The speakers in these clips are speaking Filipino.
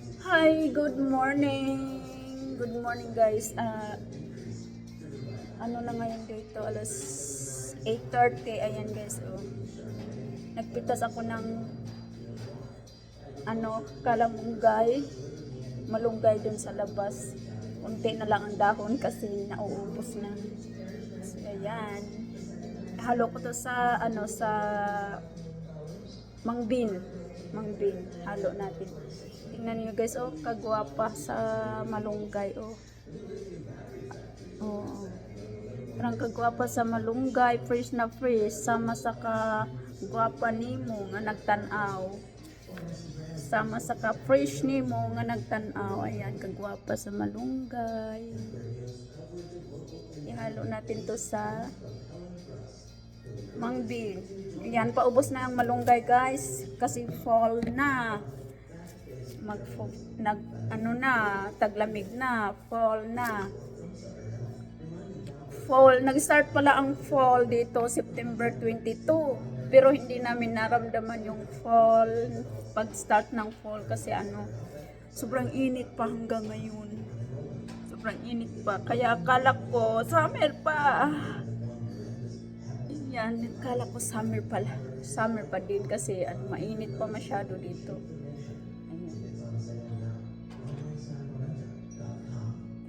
Hi, good morning. Good morning guys. Ah, ano na ngayon dito? Alas 8.30. Ayan guys. Oh. Nagpitas ako ng ano, kalamunggay. Malunggay dun sa labas. Unti na lang ang dahon kasi nauubos na. So, ayan. Halo ko to sa ano sa mangbin. Mangbin. Halo natin. Tingnan niyo guys, oh, kagwapa sa malunggay, oh. Oh. Parang kagwapa sa malunggay, fresh na fresh, sama sa kagwapa nimo nga nagtanaw. Sama sa ka fresh nimo nga nagtanaw, ayan kagwapa sa malunggay. Ihalo natin to sa mangbin. Ayan, paubos na ang malunggay guys. Kasi fall na. Mag nag ano na taglamig na. Fall na. Fall. Nag-start pala ang fall dito September 22 pero hindi namin naramdaman yung fall pag start ng fall. Kasi ano sobrang init pa hanggang ngayon. Sobrang init pa. Kaya akala ko summer pa yan akala ko summer pala summer pa din kasi ano mainit pa masyado dito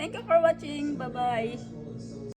Thank you for watching. Bye-bye.